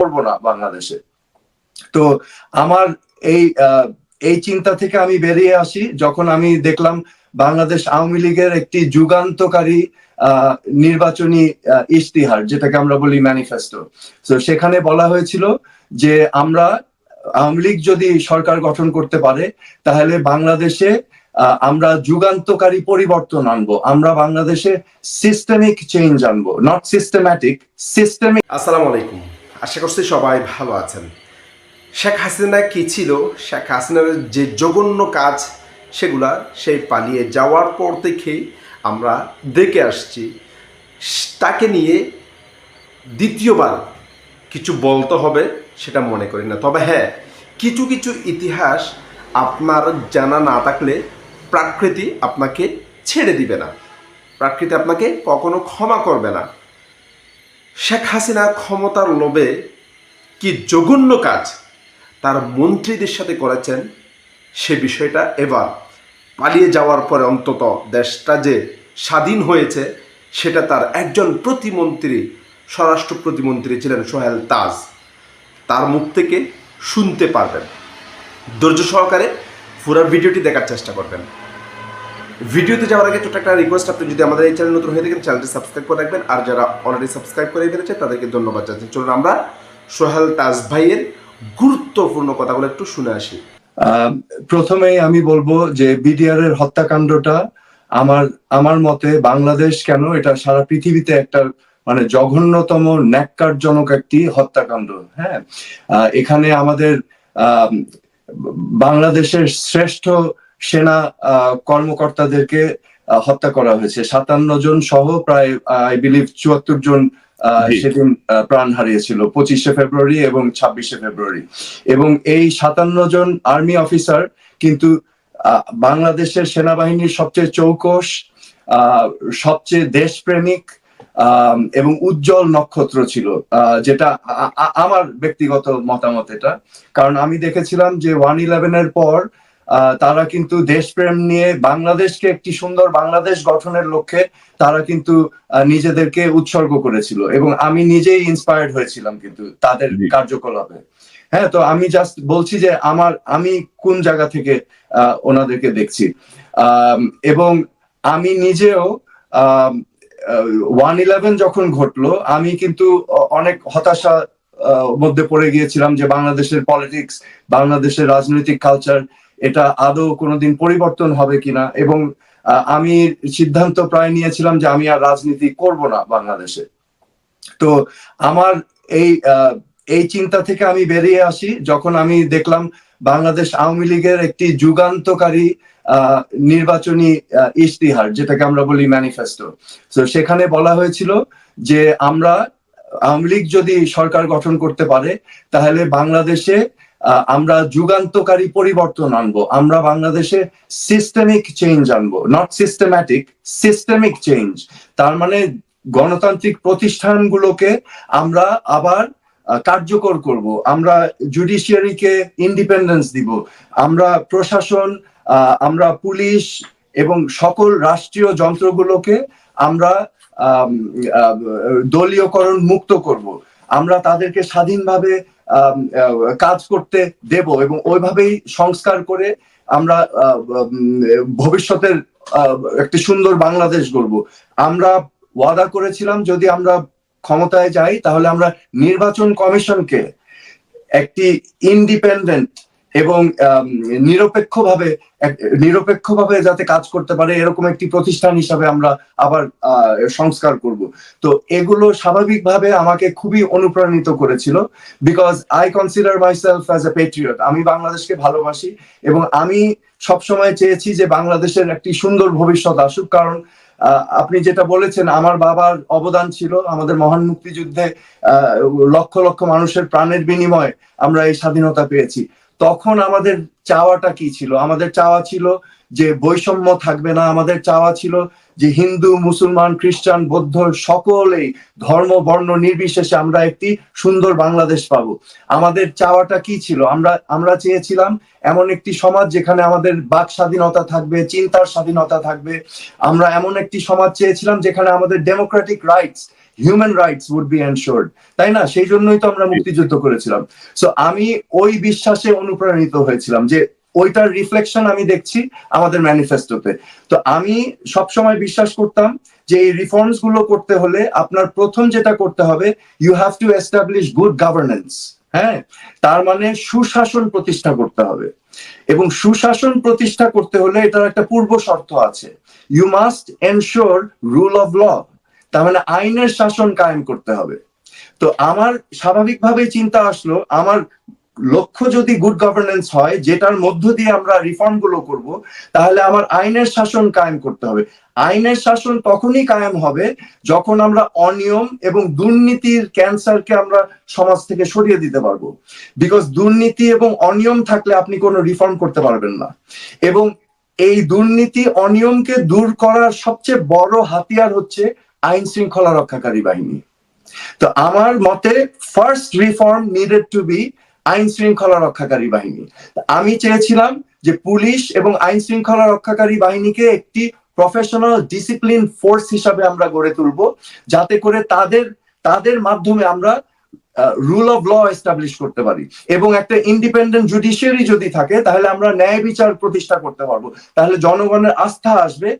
করব না বাংলাদেশে। তো আমার এই এই চিন্তা থেকে আমি বেরিয়ে আসি। যখন আমি দেখলাম বাংলাদেশ আওয়ামী লীগের একটি যুগান্তকারী নির্বাচনী ইশতিহার, যেটাকে আমরা বলি ম্যানিফেস্টো তো সেখানে বলা হয়েছিল যে আমরা আওয়ামী লীগ যদি সরকার গঠন করতে পারে, তাহলে বাংলাদেশে আমরা যুগান্তকারী পরিবর্তন আনব। আমরা বাংলাদেশে সিস্টেমিক চেঞ্জ আনব। নট সিস্টেম্যাটিক সিস্টেমিক আসসালামু আলাইকুম। আশা করছি সবাই ভালো আছেন। শেখ হাসিনা কি ছিল? শেখ হাসিনার যে জঘন্য কাজ সেগুলা সেই পালিয়ে যাওয়ার পর থেকেই আমরা দেখে আসছি। তাকে নিয়ে দ্বিতীয়বার কিছু বলতে হবে সেটা মনে করি না। তবে হ্যাঁ কিছু কিছু ইতিহাস আপনার জানা না থাকলে প্রাকৃতি আপনাকে ছেড়ে দিবে না। প্রাকৃতি আপনাকে কখনো ক্ষমা করবে না। শেখ হাসিনা ক্ষমতার লোভে কি জঘন্য কাজ তার মন্ত্রীদের সাথে করেছেন, সে বিষয়টা এবার পালিয়ে যাওয়ার পরে অন্তত দেশটা যে স্বাধীন হয়েছে, সেটা তার একজন প্রতিমন্ত্রী, স্বরাষ্ট্র প্রতিমন্ত্রী ছিলেন সোহেল তাজ। তার মুখ থেকে শুনতে পারবেন। ধৈর্য সহকারে পুরো ভিডিওটি দেখার চেষ্টা করবেন। ভিডিওতে যাওয়ার আগে ছোট্ট একটা রিকোয়েস্ট আপনি যদি আমাদের এই চ্যানেল নতুন হয়ে থাকেন চ্যানেলটি সাবস্ক্রাইব করে রাখবেন। আর যারা অলরেডি সাবস্ক্রাইব করে ফেলেছে তাদেরকে ধন্যবাদ জানাচ্ছি। চলুন আমরা সোহেল তাজ ভাইয়ের গুরুত্বপূর্ণ কথাগুলো একটু শুনে আসি। আহ, প্রথমেই আমি বলব যে বিডিআর এর হত্যাকাণ্ডটা আমার আমার মতে বাংলাদেশ কেন এটা সারা পৃথিবীতে একটা মানে জঘন্যতম ন্যাক্কারজনক একটি হত্যাকাণ্ড হ্যাঁ? এখানে আমাদের বাংলাদেশের শ্রেষ্ঠ সেনা কর্মকর্তাদেরকে হত্যা করা হয়েছে। সাতান্ন জন সহ প্রায় আই বিলিভ চুয়াত্তর জন। সেদিন প্রাণ হারিয়েছিল পঁচিশে ফেব্রুয়ারি এবং ছাব্বিশে ফেব্রুয়ারি। এবং এই সাতান্ন জন আর্মি অফিসার কিন্তু বাংলাদেশের সেনাবাহিনীর সবচেয়ে চৌকস সবচেয়ে দেশপ্রেমিক আহ, এবং উজ্জ্বল নক্ষত্র ছিল আহ, যেটা আমার ব্যক্তিগত মতামত এটা। কারণ আমি দেখেছিলাম যে ওয়ান ইলেভেনের পর আহ, তারা কিন্তু দেশপ্রেম নিয়ে বাংলাদেশকে একটি সুন্দর বাংলাদেশ গঠনের লক্ষ্যে তারা কিন্তু নিজেদেরকে উৎসর্গ করেছিল এবং আমি নিজেই ইন্সপায়ার্ড হয়েছিলাম কিন্তু তাদের কার্যকলাপে। হ্যাঁ তো আমি জাস্ট বলছি যে আমার আমি কোন জায়গা থেকে আহ, ওনাদেরকে দেখছি? এবং আমি নিজেও ওয়ান ইলেভেন যখন ঘটলো আমি কিন্তু অনেক হতাশা মধ্যে পড়ে গিয়েছিলাম যে বাংলাদেশের পলিটিক্স বাংলাদেশের রাজনৈতিক কালচার এটা আদৌ কোনোদিন পরিবর্তন হবে কিনা? এবং আমি সিদ্ধান্ত প্রায় নিয়েছিলাম যে আমি আর রাজনীতি করব না বাংলাদেশে। তো আমার এই এই চিন্তা থেকে আমি বেরিয়ে আসি যখন আমি দেখলাম বাংলাদেশ আওয়ামী লীগের একটি যুগান্তকারী নির্বাচনী ইশতিহার, যেটাকে আমরা বলি ম্যানিফেস্টো তো সেখানে বলা হয়েছিল যে আমরা আওয়ামী লীগ যদি সরকার গঠন করতে পারে, তাহলে বাংলাদেশে আমরা যুগান্তকারী পরিবর্তন আনব। আমরা বাংলাদেশে সিস্টেমিক চেঞ্জ আনব। নট সিস্টেম্যাটিক সিস্টেমিক চেঞ্জ তার মানে গণতান্ত্রিক প্রতিষ্ঠানগুলোকে আমরা আবার কার্যকর করব। আমরা জুডিশিয়ারিকে ইন্ডিপেন্ডেন্স দিব। আমরা প্রশাসন আমরা পুলিশ এবং সকল রাষ্ট্রীয় যন্ত্রগুলোকে আমরা দলীয়করণ মুক্ত করব। আমরা তাদেরকে স্বাধীনভাবে কাজ করতে দেব এবং ওইভাবেই সংস্কার করে আমরা ভবিষ্যতের একটি সুন্দর বাংলাদেশ গড়ব। আমরা ওয়াদা করেছিলাম যদি আমরা ক্ষমতায় যাই তাহলে আমরা নির্বাচন কমিশনকে একটি ইন্ডিপেন্ডেন্ট এবং নিরপেক্ষভাবে নিরপেক্ষভাবে যাতে কাজ করতে পারে, এরকম একটি প্রতিষ্ঠান হিসাবে আমরা আবার সংস্কার করব। তো এগুলো স্বাভাবিকভাবে আমাকে খুবই অনুপ্রাণিত করেছিল because I consider myself as a patriot আমি বাংলাদেশকে ভালোবাসি এবং আমি সবসময় চেয়েছি যে বাংলাদেশের একটি সুন্দর ভবিষ্যৎ আসুক, কারণ আপনি যেটা বলেছেন, আমার বাবার অবদান ছিল, আমাদের মহান মুক্তিযুদ্ধে লক্ষ লক্ষ মানুষের প্রাণের বিনিময়ে আমরা এই স্বাধীনতা পেয়েছি। তখন আমাদের চাওয়াটা কি ছিল? আমাদের চাওয়া ছিল যে বৈষম্য থাকবে না। আমাদের চাওয়া ছিল যে হিন্দু, মুসলমান, খ্রিস্টান, বৌদ্ধ সকলেই ধর্ম, বর্ণ নির্বিশেষে আমরা একটি সুন্দর বাংলাদেশ পাবো। আমাদের চাওয়াটা কি ছিল? আমরা আমরা চেয়েছিলাম এমন একটি সমাজ যেখানে আমাদের বাক স্বাধীনতা থাকবে, চিন্তার স্বাধীনতা থাকবে। আমরা এমন একটি সমাজ চেয়েছিলাম যেখানে আমাদের democratic rights human rights would be ensured তাই না? সেই জন্যই তো আমরা মুক্তিযুদ্ধ করেছিলাম। সো আমি ওই বিশ্বাসে অনুপ্রাণিত হয়েছিলাম যে ওইটার রিফ্লেকশন আমি দেখছি আমাদের ম্যানিফেস্টোতে তো আমি সবসময় বিশ্বাস করতাম যে এই রিফর্মসগুলো করতে হলে আপনার প্রথম যেটা করতে হবে you have to establish good governance হ্যাঁ? তার মানে সুশাসন প্রতিষ্ঠা করতে হবে। এবং সুশাসন প্রতিষ্ঠা করতে হলে এটার একটা পূর্ব শর্ত আছে। You must ensure rule of law তার মানে আইনের শাসন কায়েম করতে হবে। তো আমার স্বাভাবিকভাবে চিন্তা আসলো, আমার লক্ষ্য যদি গুড গভর্নেন্স হয়, যেটার মধ্য দিয়ে আমরা রিফর্মগুলো করব, তাহলে আমার আইনের শাসন কায়েম করতে হবে। আইনের শাসন তখনই কায়েম হবে যখন আমরা অনিয়ম এবং দুর্নীতির ক্যান্সারকে আমরা সমাজ থেকে সরিয়ে দিতে পারব। বিকজ দুর্নীতি এবং অনিয়ম থাকলে আপনি কোনো রিফর্ম করতে পারবেন না। এবং এই দুর্নীতি, অনিয়মকে দূর করার সবচেয়ে বড় হাতিয়ার হচ্ছে আইন শৃঙ্খলা রক্ষাকারী বাহিনী। তো আমার মতে first reform needed to be আইন শৃঙ্খলা রক্ষাকারী বাহিনী। আমি চেয়েছিলাম যে পুলিশ এবং আইন শৃঙ্খলা রক্ষাকারী বাহিনীকে একটি প্রফেশনাল ডিসিপ্লিন ফোর্স হিসাবে আমরা গড়ে তুলব, যাতে করে তাদের তাদের মাধ্যমে আমরা রুল অফ ল এস্টাবলিশ করতে পারি। এবং একটা ইন্ডিপেন্ডেন্ট জুডিশিয়ারি যদি থাকে, তাহলে আমরা ন্যায় বিচার প্রতিষ্ঠা করতে পারব। তাহলে জনগণের আস্থা আসবে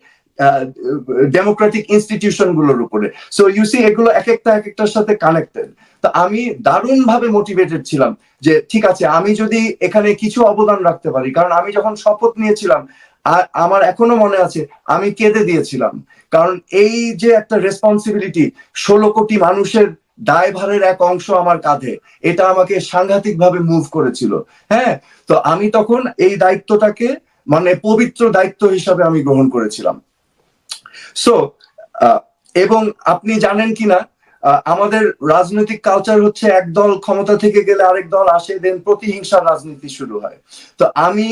ডেমোক্রেটিক ইনস্টিটিউশনগুলোর উপরে। সো ইউ সি এগুলো এক একটা এক একটার সাথে কানেক্টেড তো আমি দারুণ ভাবে মোটিভেটেড ছিলাম যে, ঠিক আছে, আমি যদি এখানে কিছু অবদান রাখতে পারি, কারণ আমি যখন শপথ নিয়েছিলাম আর আমার এখনও মনে আছে, আমি কেঁদে দিয়েছিলাম। কারণ এই যে একটা রেসপন্সিবিলিটি ষোলো কোটি মানুষের দায়ভারের এক অংশ আমার কাঁধে, এটা আমাকে সাংঘাতিক ভাবে মুভ করেছিল। হ্যাঁ? তো আমি তখন এই দায়িত্বটাকে মানে পবিত্র দায়িত্ব হিসাবে আমি গ্রহণ করেছিলাম। সো এবং আপনি জানেন কিনা আমাদের রাজনৈতিক কালচার হচ্ছে এক দল ক্ষমতা থেকে গেলে আরেক দল আসে দেন প্রতিহিংসার রাজনীতি শুরু হয়। তো আমি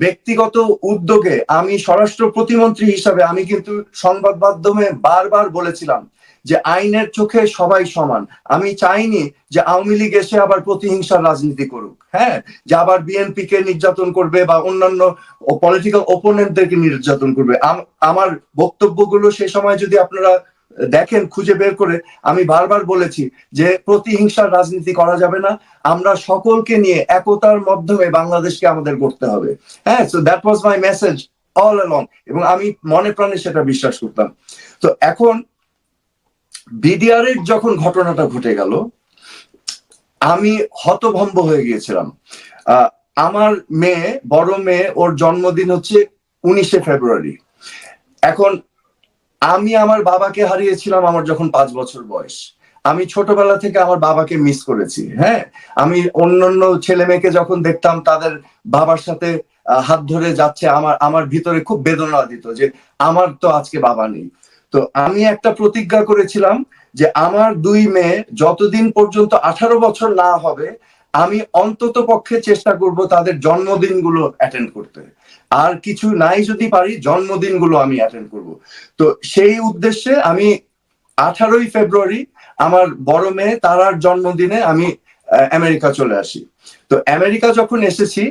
ব্যক্তিগত উদ্যোগে আমি স্বরাষ্ট্র প্রতিমন্ত্রী হিসাবে আমি কিন্তু সংবাদ মাধ্যমে বারবার বলেছিলাম যে আইনের চোখে সবাই সমান। আমি চাইনি যে আওয়ামী লীগ এসে আবার প্রতিহিংসার রাজনীতি করুক। হ্যাঁ যে আবার বিএনপি কে নির্যাতন করবে বা অন্যান্য পলিটিক্যাল ওপোনেন্টদেরকে নির্যাতন করবে। আমার বক্তব্যগুলো সে সময় যদি আপনারা দেখেন, খুঁজে বের করে, আমি বারবার বলেছি যে প্রতিহিংসার রাজনীতি করা যাবে না। আমরা সকলকে নিয়ে একতার মাধ্যমে বাংলাদেশকে আমাদের করতে হবে। হ্যাঁ so that was my message all along এবং আমি মনে প্রাণে সেটা বিশ্বাস করতাম। তো এখন বিডিআর এর যখন ঘটনাটা ঘটে গেল, আমি হতভম্ব হয়ে গিয়েছিলাম। আমার মেয়ে, বড় মেয়ে, ওর জন্মদিন হচ্ছে উনিশে ফেব্রুয়ারি। এখন আমি আমার বাবাকে হারিয়েছিলাম আমার যখন পাঁচ বছর বয়স। আমি ছোটবেলা থেকে আমার বাবাকে মিস করেছি হ্যাঁ? আমি অন্যান্য ছেলে মেয়েকে যখন দেখতাম, তাদের বাবার সাথে হাত ধরে যাচ্ছে, আমার আমার ভিতরে খুব বেদনা দিত যে, আমার তো আজকে বাবা নেই। তো আমি একটা প্রতিজ্ঞা করেছিলাম যে আমার দুই মেয়ে যতদিন পর্যন্ত আঠারো বছর না হবে, আমি অন্তত পক্ষে চেষ্টা করব তাদের জন্মদিনগুলো অ্যাটেন্ড করতে। আর কিছু নাই যদি পারি, জন্মদিনগুলো আমি অ্যাটেন্ড করব। তো সেই উদ্দেশ্যে আমি আঠারোই ফেব্রুয়ারি আমার বড় মেয়ে তারার জন্মদিনে আমি আমেরিকা চলে আসি। তো আমেরিকা যখন এসেছি,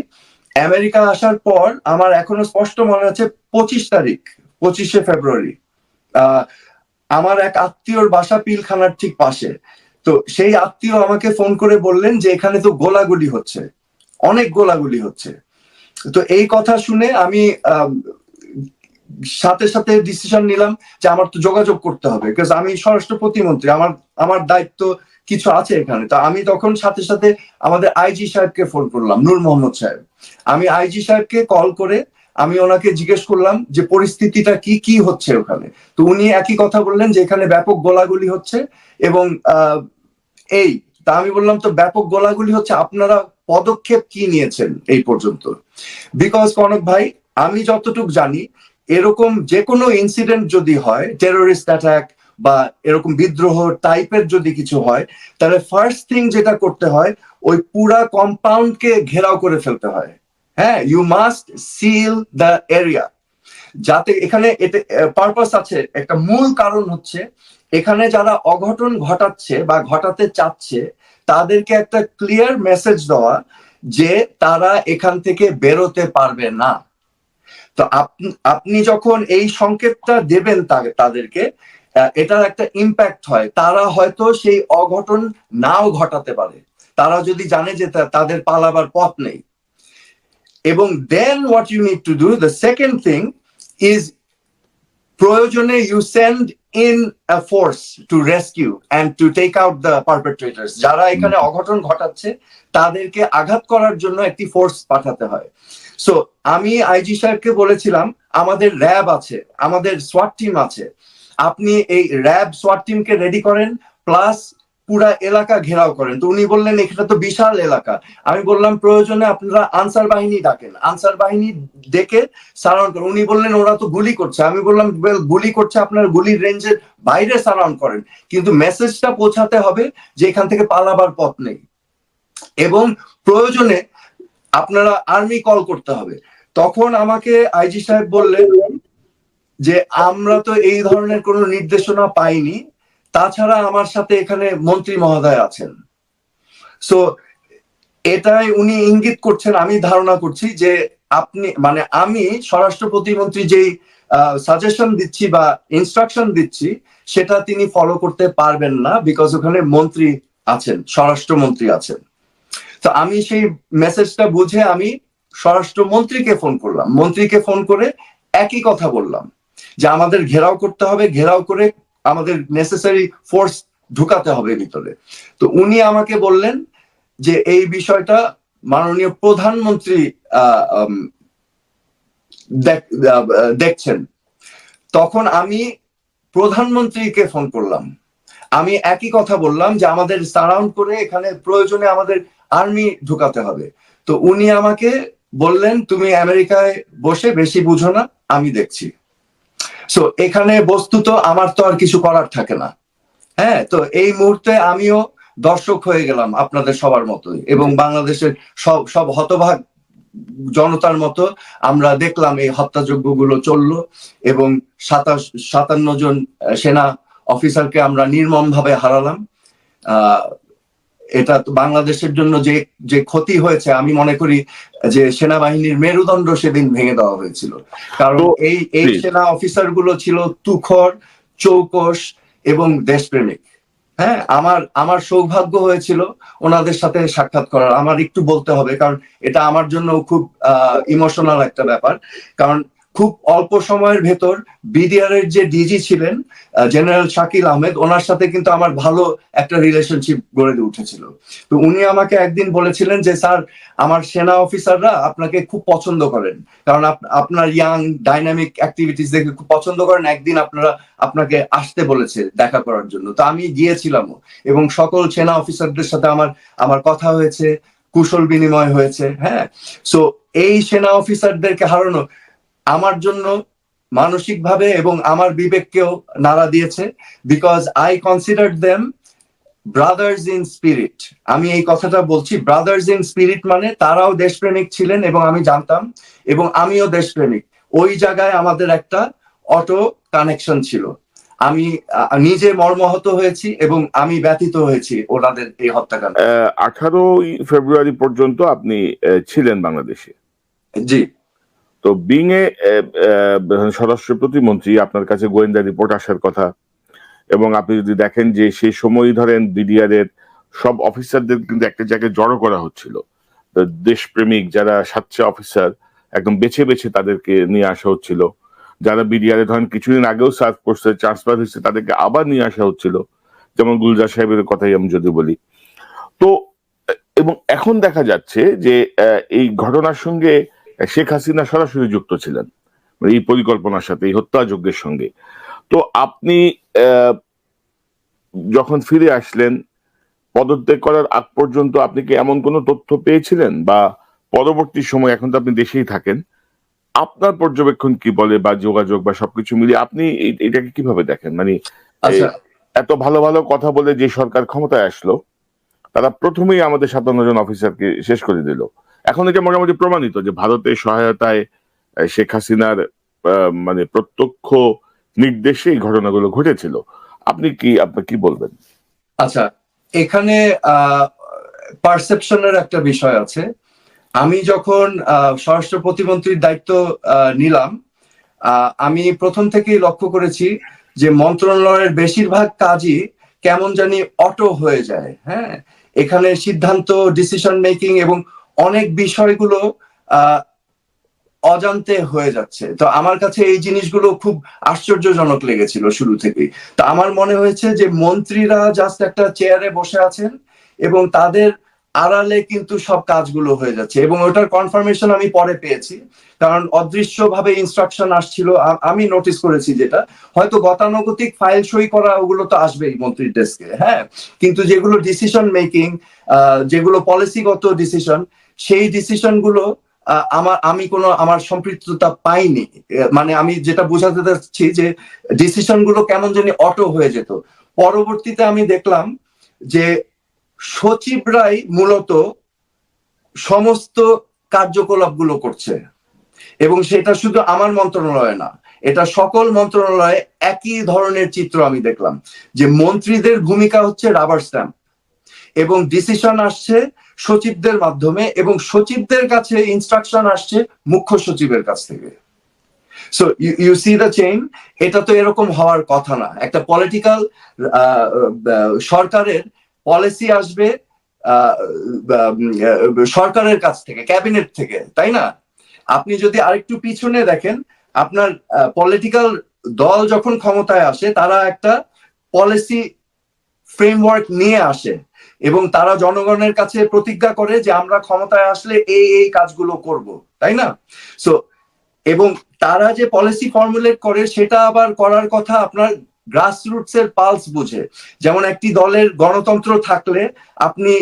আমেরিকা আসার পর আমার এখনও স্পষ্ট মনে আছে পঁচিশ তারিখ, পঁচিশে ফেব্রুয়ারি। আমার এক আত্মীয়র বাসা পিলখানার ঠিক পাশে। তো সেই আত্মীয় আমাকে ফোন করে বললেন যে, এখানে তো গোলাগুলি হচ্ছে। অনেক গোলাগুলি হচ্ছে। তো এই কথা শুনে আমি সাথে সাথে ডিসিশন নিলাম যে আমার তো যোগাযোগ করতে হবে। বিকজ আমি স্বরাষ্ট্র প্রতিমন্ত্রী, আমার আমার দায়িত্ব কিছু আছে এখানে। তো আমি তখন সাথে সাথে আমাদের আইজি সাহেবকে ফোন করলাম, নূর মোহাম্মদ সাহেব। আমি আইজি সাহেবকে কল করে আমি ওনাকে জিজ্ঞেস করলাম যে পরিস্থিতিটা কি কি হচ্ছে ওখানে? তো উনি একই কথা বললেন যে এখানে ব্যাপক গোলাগুলি হচ্ছে এবং এই, তা আমি বললাম, তো ব্যাপক গোলাগুলি হচ্ছে, আপনারা পদক্ষেপ কি নিয়েছেন এই পর্যন্ত? বিকজ কনক ভাই, আমি যতটুকু জানি, এরকম যে কোনো ইনসিডেন্ট যদি হয় টেরোরিস্ট অ্যাটাক বা এরকম বিদ্রোহ টাইপের যদি কিছু হয়, তাহলে ফার্স্ট থিং যেটা করতে হয়, ওই পুরা কম্পাউন্ডকে ঘেরাও করে ফেলতে হয়। হ্যাঁ you must seal the area যাতে এখানে এতে পারপাস আছে, একটা মূল কারণ হচ্ছে, এখানে যারা অঘটন ঘটাচ্ছে বা ঘটাতে চাচ্ছে, তাদেরকে একটা ক্লিয়ার মেসেজ দেওয়া যে তারা এখান থেকে বেরোতে পারবে না। তো আপনি যখন এই সংকেতটা দেবেন তাদেরকে এটার একটা ইম্প্যাক্ট হয়। তারা হয়তো সেই অঘটন নাও ঘটাতে পারে। তারা যদি জানে যে তাদের পালাবার পথ নেই। এবং then what you need to do the second thing is প্রয়োজনে you send in a force to rescue and to take out the perpetrators যারা এখানে অঘটন ঘটাচ্ছে তাদেরকে আঘাত করার জন্য একটি ফোর্স পাঠাতে হয়। সো আমি আইজি সাহেবকে বলেছিলাম আমাদের র্যাব আছে আমাদের সোয়াট টিম আছে। আপনি এই র্যাব সোয়াট টিমকে রেডি করেন প্লাস পুরা এলাকা ঘেরাও করেন। তো উনি বললেন, এখানে তো বিশাল এলাকা। আমি বললাম, প্রয়োজনে আপনারা আনসার বাহিনী ডাকেন। আনসার বাহিনী ডেকে সারাউন্ড করেন। উনি বললেন, ওরা তো গুলি করছে। আমি বললাম গুলি করছে আপনার গুলির রেঞ্জের বাইরে সারাউন্ড করেন। কিন্তু মেসেজটা পৌঁছাতে হবে যে এখান থেকে পালাবার পথ নেই। এবং প্রয়োজনে আপনারা আর্মি কল করতে হবে। তখন আমাকে আইজি সাহেব বললেন যে, আমরা তো এই ধরনের কোনো নির্দেশনা পাইনি। তাছাড়া আমার সাথে এখানে মন্ত্রী মহোদয় আছেন। সো এটাই উনি ইঙ্গিত করছেন, আমি ধারণা করছি যে আপনি মানে আমি স্বরাষ্ট্র প্রতিমন্ত্রী যেই সাজেশন দিচ্ছি বা ইনস্ট্রাকশন দিচ্ছি, সেটা তিনি ফলো করতে পারবেন না বিকজ ওখানে মন্ত্রী আছেন, স্বরাষ্ট্রমন্ত্রী আছেন। তো আমি সেই মেসেজটা বুঝে আমি স্বরাষ্ট্রমন্ত্রীকে ফোন করলাম। মন্ত্রীকে ফোন করে একই কথা বললাম যে আমাদের ঘেরাও করতে হবে, ঘেরাও করে আমাদের নেসেসারি ফোর্স ঢুকাতে হবে ভিতরে। তো উনি আমাকে বললেন যে এই বিষয়টা মাননীয় প্রধানমন্ত্রী দেখছেন। তখন আমি প্রধানমন্ত্রীকে ফোন করলাম। আমি একই কথা বললাম যে আমাদের সারাউন্ড করে এখানে প্রয়োজনে আমাদের আর্মি ঢুকাতে হবে। তো উনি আমাকে বললেন, তুমি আমেরিকায় বসে বেশি বুঝো না, আমি দেখছি। সো এখানে বস্তুত আমার তো আর কিছু করার থাকে না। হ্যাঁ তো এই মুহূর্তে আমিও দর্শক হয়ে গেলাম আপনাদের সবার মতোই এবং বাংলাদেশের সব সব হতভাগ জনতার মতো আমরা দেখলাম এই হত্যাযজ্ঞগুলো চলল এবং সাতাশ, সাতান্ন জন সেনা অফিসারকে আমরা নির্মম ভাবে হারালাম এটা তো বাংলাদেশের জন্য যে যে ক্ষতি হয়েছে আমি মনে করি যে সেনাবাহিনীর মেরুদণ্ড সেদিন ভেঙে দেওয়া হয়েছিল। কারণ এই এই সেনা অফিসারগুলো ছিল তুখর চৌকস এবং দেশপ্রেমিক। হ্যাঁ আমার আমার সৌভাগ্য হয়েছিল ওনাদের সাথে সাক্ষাৎ করার। আমার একটু বলতে হবে কারণ এটা আমার জন্য খুব ইমোশনাল একটা ব্যাপার। কারণ খুব অল্প সময়ের ভেতর বিডিআর এর যে ডিজি ছিলেন জেনারেল শাকিল আহমেদ, ওনার সাথে কিন্তু আমার ভালো একটা রিলেশনশিপ গড়ে উঠেছিল। তো উনি আমাকে একদিন বলেছিলেন যে, স্যার, আমার সেনা অফিসাররা আপনাকে খুব পছন্দ করেন। কারণ আপনার ইয়াং ডাইনামিক অ্যাক্টিভিটিস দেখে খুব পছন্দ করেন। একদিন আপনারা আপনাকে আসতে বলেছে দেখা করার জন্য। তো আমি গিয়েছিলামও এবং সকল সেনা অফিসারদের সাথে আমার আমার কথা হয়েছে, কুশল বিনিময় হয়েছে হ্যাঁ। সো এই সেনা অফিসারদেরকে হারানো আমার জন্য মানসিকভাবে এবং আমার বিবেককেও নাড়া দিয়েছে because I consider them brothers in spirit আমি এই কথাটা বলছি ব্রাদার্স ইন স্পিরিট মানে তারাও দেশপ্রেমিক ছিলেন এবং আমি জানতাম এবং আমিও দেশপ্রেমিক। ওই জায়গায় আমাদের একটা অটো কানেকশন ছিল। আমি নিজে মর্মাহত হয়েছি এবং আমি ব্যথিত হয়েছি ওনাদের এই হত্যাকাণ্ড। আঠারোই ফেব্রুয়ারি পর্যন্ত আপনি ছিলেন বাংলাদেশে। জি। তো বিং এ স্বরাষ্ট্র প্রতিমন্ত্রী আপনার কাছে গোয়েন্দা রিপোর্ট আসার কথা। এবং আপনি যদি দেখেন যে সেই সময় ধরেন বিডিআর এর সব অফিসারদের কিন্তু একটা জায়গায় জড়ো করা হচ্ছিল। দেশপ্রেমিক যারা সাতশে অফিসার একদম বেছে বেছে তাদেরকে নিয়ে আসা হচ্ছিল। যারা বিডিআর ধরেন কিছুদিন আগেও সার্ভ করছে ট্রান্সফার হয়েছে, তাদেরকে আবার নিয়ে আসা হচ্ছিল। যেমন গুলজার সাহেবের কথাই আমি যদি বলি। তো এবং এখন দেখা যাচ্ছে যে এই ঘটনার সঙ্গে শেখ হাসিনা সরাসরি যুক্ত ছিলেন মানে এই পরিকল্পনার সাথে এই হত্যাযজ্ঞের সঙ্গে। তো আপনি যখন ফিরে আসলেন পদত্যাগ করার আগ পর্যন্ত আপনি কি এমন কোনো তথ্য পেয়েছিলেন? বা পরবর্তী সময় এখন তো আপনি দেশেই থাকেন আপনার পর্যবেক্ষণ কি বলে বা যোগাযোগ বা সবকিছু মিলিয়ে আপনি এটাকে কীভাবে দেখেন? মানে আচ্ছা। এত ভালো ভালো কথা বলে যে সরকার ক্ষমতায় আসলো তারা প্রথমেই আমাদের সাতান্ন জন অফিসারকে শেষ করে দিল। এখন এটা মোটামুটি প্রমাণিত যে ভারতের সহায়তায় শেখ হাসিনার মানে প্রত্যক্ষ নির্দেশে ঘটনাগুলো ঘটেছিল। আপনি কি আপনি কি বলবেন? আচ্ছা এখানে পারসেপশনের একটা বিষয় আছে। আমি যখন স্বরাষ্ট্র প্রতিমন্ত্রীর দায়িত্ব নিলাম আমি প্রথম থেকেই লক্ষ্য করেছি যে মন্ত্রণালয়ের বেশিরভাগ কাজই কেমন জানি অটো হয়ে যায় হ্যাঁ? এখানে সিদ্ধান্ত ডিসিশন মেকিং এবং অনেক বিষয়গুলো অজান্তে হয়ে যাচ্ছে। তো আমার কাছে এই জিনিসগুলো খুব আশ্চর্যজনক লেগেছিল শুরু থেকেই। তো আমার মনে হয়েছে যে মন্ত্রীরা জাস্ট একটা চেয়ারে বসে আছেন এবং তাদের আড়ালে কিন্তু সব কাজগুলো হয়ে যাচ্ছে এবং ওটার কনফার্মেশন আমি পরে পেয়েছি। কারণ অদৃশ্য ভাবে ইনস্ট্রাকশন আসছিল আমি নোটিস করেছি যেটা। হয়তো গতানুগতিক ফাইল সই করা ওগুলো তো আসবেই মন্ত্রীর ডেস্কে হ্যাঁ? কিন্তু যেগুলো ডিসিশন মেকিং যেগুলো পলিসিগত ডিসিশন সেই ডিসিশনগুলো আমার, আমি কোনো, আমার সম্পৃক্ততা পাইনি। মানে আমি যেটা বোঝাতে চাচ্ছি যে ডিসিশনগুলো কেমন জানি অটো হয়ে যেত। পরবর্তীতে আমি দেখলাম যে সচিবরাই মূলত সমস্ত কার্যকলাপগুলো করছে। এবং সেটা শুধু আমার মন্ত্রণালয়ে না, এটা সকল মন্ত্রণালয়ে একই ধরনের চিত্র আমি দেখলাম। যে মন্ত্রীদের ভূমিকা হচ্ছে রাবার স্ট্যাম্প এবং ডিসিশন আসছে সচিবদের মাধ্যমে এবং সচিবদের কাছে ইনস্ট্রাকশন আসছে মুখ্য সচিবের কাছ থেকে। So you see the chain এটা তো এরকম হওয়ার কথা না। একটা পলিটিক্যাল সরকারের পলিসি আসবে সরকারের কাছ থেকে ক্যাবিনেট থেকে, তাই না? আপনি যদি আরেকটু পিছনে দেখেন, আপনার পলিটিক্যাল দল যখন ক্ষমতায় আসে, তারা একটা পলিসি ফ্রেমওয়ার্ক নিয়ে আসে। এবং তারা জনগণের কাছে প্রতিজ্ঞা করে যে আমরা ক্ষমতায় আসলে এই এই কাজগুলো করব, তাই না? সো এবং তারা যে পলিসি ফর্মুলেট করে সেটা আবার করার কথা আপনার গ্রাসরুটস এর পালস বুঝে। যেমন একটি দলের গণতন্ত্র থাকলে আপনি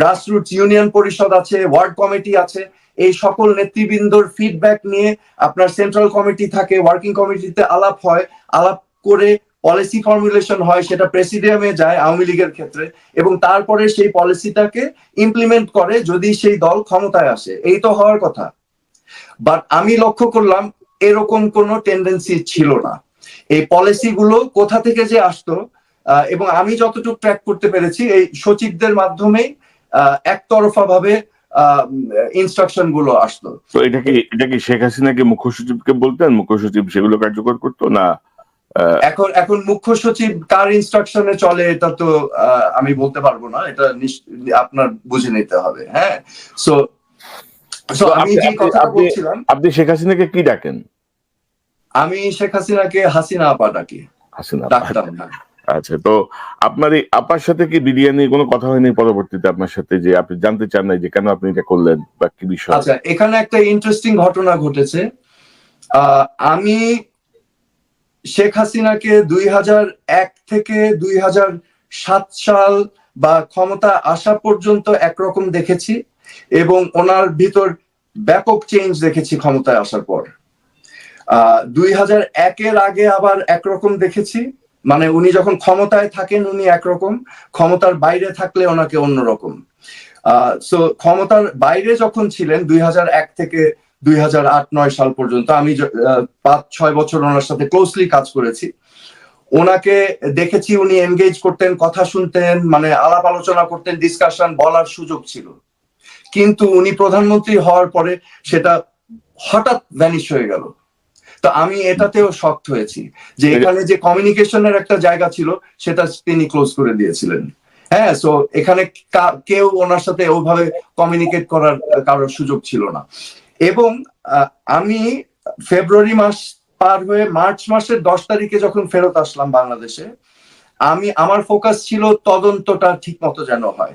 গ্রাসরুটস ইউনিয়ন পরিষদ আছে ওয়ার্ড কমিটি আছে, এই সকল নেতৃবৃন্দর ফিডব্যাক নিয়ে আপনার সেন্ট্রাল কমিটি থাকে ওয়ার্কিং কমিটিতে আলাপ হয়, আলাপ করে পলিসি ফর্মুলেশন হয়, সেটা প্রেসিডিয়ামে যায় আওয়ামী লীগের ক্ষেত্রে এবং তারপরে সেই পলিসিটাকে ইমপ্লিমেন্ট করে যদি সেই দল ক্ষমতায় আসে। এই তো হওয়ার কথা। বাট আমি লক্ষ্য করলাম এরকম কোনো টেন্ডেন্সি ছিল না। এই পলিসি গুলো কোথা থেকে যে আসতো এবং আমি যতটুকু ট্র্যাক করতে পেরেছি, এই সচিবদের মাধ্যমেই একতরফা ভাবে ইনস্ট্রাকশনগুলো আসতো। এটা কি এটা কি শেখ হাসিনাকে মুখ্য সচিবকে বলতেন? মুখ্য সচিব সেগুলো কার্যকর করতো না এখন এখন মুখ্য সচিব কার ইনস্ট্রাকশনে চলে এটা তো আমি বলতে পারব না এটা আপনার বুঝে নিতে হবে হ্যাঁ? সো সো আমি যে কথা বলছিলাম আপনি শেখ হাসিনাকে কি ডাকেন? আমি শেখ হাসিনাকে হাসিনা আপা ডাকি। হাসিনা। ডাকতাম না। আচ্ছা তো আপনার এই আপার সাথে কি বিরিয়ানি কোনো কথা হয়নি পরবর্তীতে আপনার সাথে যে আপনি জানতে চান না যে কেন আপনি এটা করলেন বা কি বিষয়? আচ্ছা এখানে একটা ইন্টারেস্টিং ঘটনা ঘটেছে। আহ, আমি শেখ হাসিনাকে দুই এক থেকে দুই সাত সাল বা ক্ষমতা আসা পর্যন্ত একরকম দেখেছি এবং ওনার ভিতর ব্যাপক চেঞ্জ দেখেছি ক্ষমতায় আসার পর। দুই হাজার একের আগে আবার একরকম দেখেছি। মানে উনি যখন ক্ষমতায় থাকেন, উনি একরকম। ক্ষমতার বাইরে থাকলে ওনাকে অন্যরকম। সো ক্ষমতার বাইরে যখন ছিলেন, দুই থেকে দুই হাজার আট নয় সাল পর্যন্ত আমি পাঁচ ছয় বছর ওনার সাথে ক্লোজলি কাজ করেছি। ওনাকে দেখেছি উনি এনগেজ করতেন কথা শুনতেন মানে আলাপ আলোচনা করতেন ডিসকাশন বলার সুযোগ ছিল। কিন্তু উনি প্রধানমন্ত্রী হওয়ার পরে সেটা হঠাৎ ভ্যানিশ হয়ে গেল। তো আমি এটাতেও শক্ত হয়েছি যে এখানে যে কমিউনিকেশনের একটা জায়গা ছিল সেটা তিনি ক্লোজ করে দিয়েছিলেন। হ্যাঁ সো এখানে কেউ ওনার সাথে ওভাবে কমিউনিকেট করার কারোর সুযোগ ছিল না। এবং আমি ফেব্রুয়ারি মাস পার হয়ে মার্চ মাসের দশ তারিখে যখন ফেরত আসলাম বাংলাদেশে আমি আমার ফোকাস ছিল তদন্তটা ঠিক মতো যেন হয়।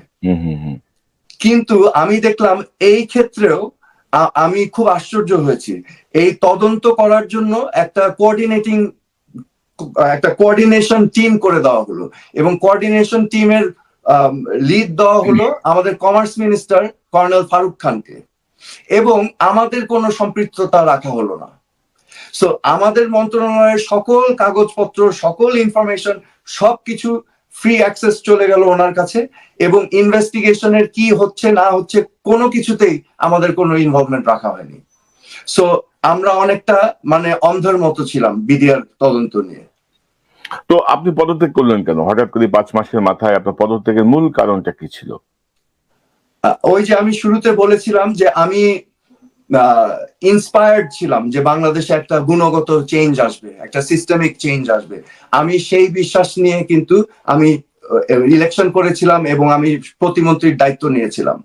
কিন্তু আমি দেখলাম এই ক্ষেত্রেও আমি খুব আশ্চর্য হয়েছি। এই তদন্ত করার জন্য একটা কোঅর্ডিনেটিং একটা কোঅর্ডিনেশন টিম করে দেওয়া হলো এবং কোঅর্ডিনেশন টিমের লিড দেওয়া হলো আমাদের কমার্স মিনিস্টার কর্নেল ফারুক খানকে এবং আমাদের কোনো সম্পৃক্ততা রাখা হলো না। সো আমাদের মন্ত্রণালয়ের সকল কাগজপত্র, সকল ইনফরমেশন সবকিছু ফ্রি অ্যাক্সেস চলে গেল ওনার কাছে এবং ইনভেস্টিগেশনের কি হচ্ছে, না হচ্ছে, কোনো কিছুতেই আমাদের কোনো ইনভলভমেন্ট রাখা হয়নি। সো আমরা অনেকটা মানে অন্ধের মতো ছিলাম বিডিআর তদন্ত নিয়ে। তো আপনি পদত্যাগ করলেন কেন? হঠাৎ করে পাঁচ মাসের মাথায় আপনার পদত্যাগের মূল কারণটা কি ছিল? ওই যে আমি শুরুতে বলেছিলাম যে আমি ইন্সপায়ার্ড ছিলাম যে বাংলাদেশে একটা গুণগত চেঞ্জ আসবে, একটা সিস্টেমিক চেঞ্জ আসবে। আমি সেই বিশ্বাস নিয়ে কিন্তু আমি ইলেকশন করেছিলাম এবং আমি প্রতিমন্ত্রীর দায়িত্ব নিয়েছিলাম।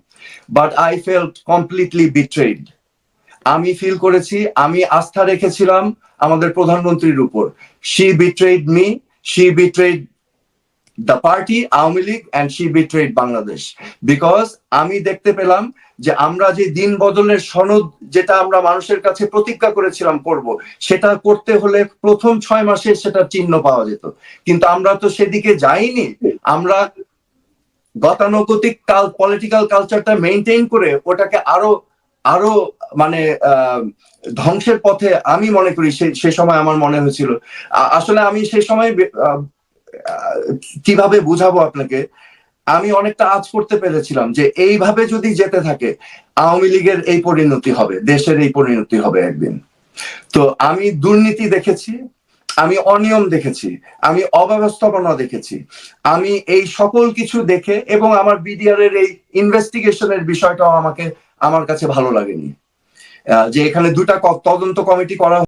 But I felt completely betrayed আমি ফিল করেছি, আমি আস্থা রেখেছিলাম আমাদের প্রধানমন্ত্রীর উপর। She betrayed me she betrayed the party Awami League and she betrayed Bangladesh because আমি দেখতে পেলাম যে আমরা যে দিন বদলের সনদ যেটা আমরা মানুষের কাছে প্রতিজ্ঞা করেছিলাম করব, সেটা করতে হলে প্রথম ছয় মাসে সেটা চিহ্ন পাওয়া যেত। কিন্তু আমরা তো সেদিকে যাইনি। আমরা গতানুগতিক কাল পলিটিক্যাল কালচারটা মেনটেন করে ওটাকে আরও আরও মানে ধ্বংসের পথে আমি মনে করি সে- সে সময় আমার মনে হয়েছিল। আসলে আমি সেই সময় কীভাবে বুঝাবো আপনাকে? আমি অনেকটা আজ করতে পেরেছিলাম যে এইভাবে যদি যেতে থাকে, আওয়ামী লীগের এই পরিণতি হবে, দেশের এই পরিণতি হবে একদিন। তো আমি দুর্নীতি দেখেছি, আমি অনিয়ম দেখেছি, আমি অব্যবস্থাপনা দেখেছি। আমি এই সকল কিছু দেখে এবং আমার বিডিআর এর এই ইনভেস্টিগেশনের বিষয়টাও আমাকে, আমার কাছে ভালো লাগেনি। যে এখানে দুটা তদন্ত কমিটি করা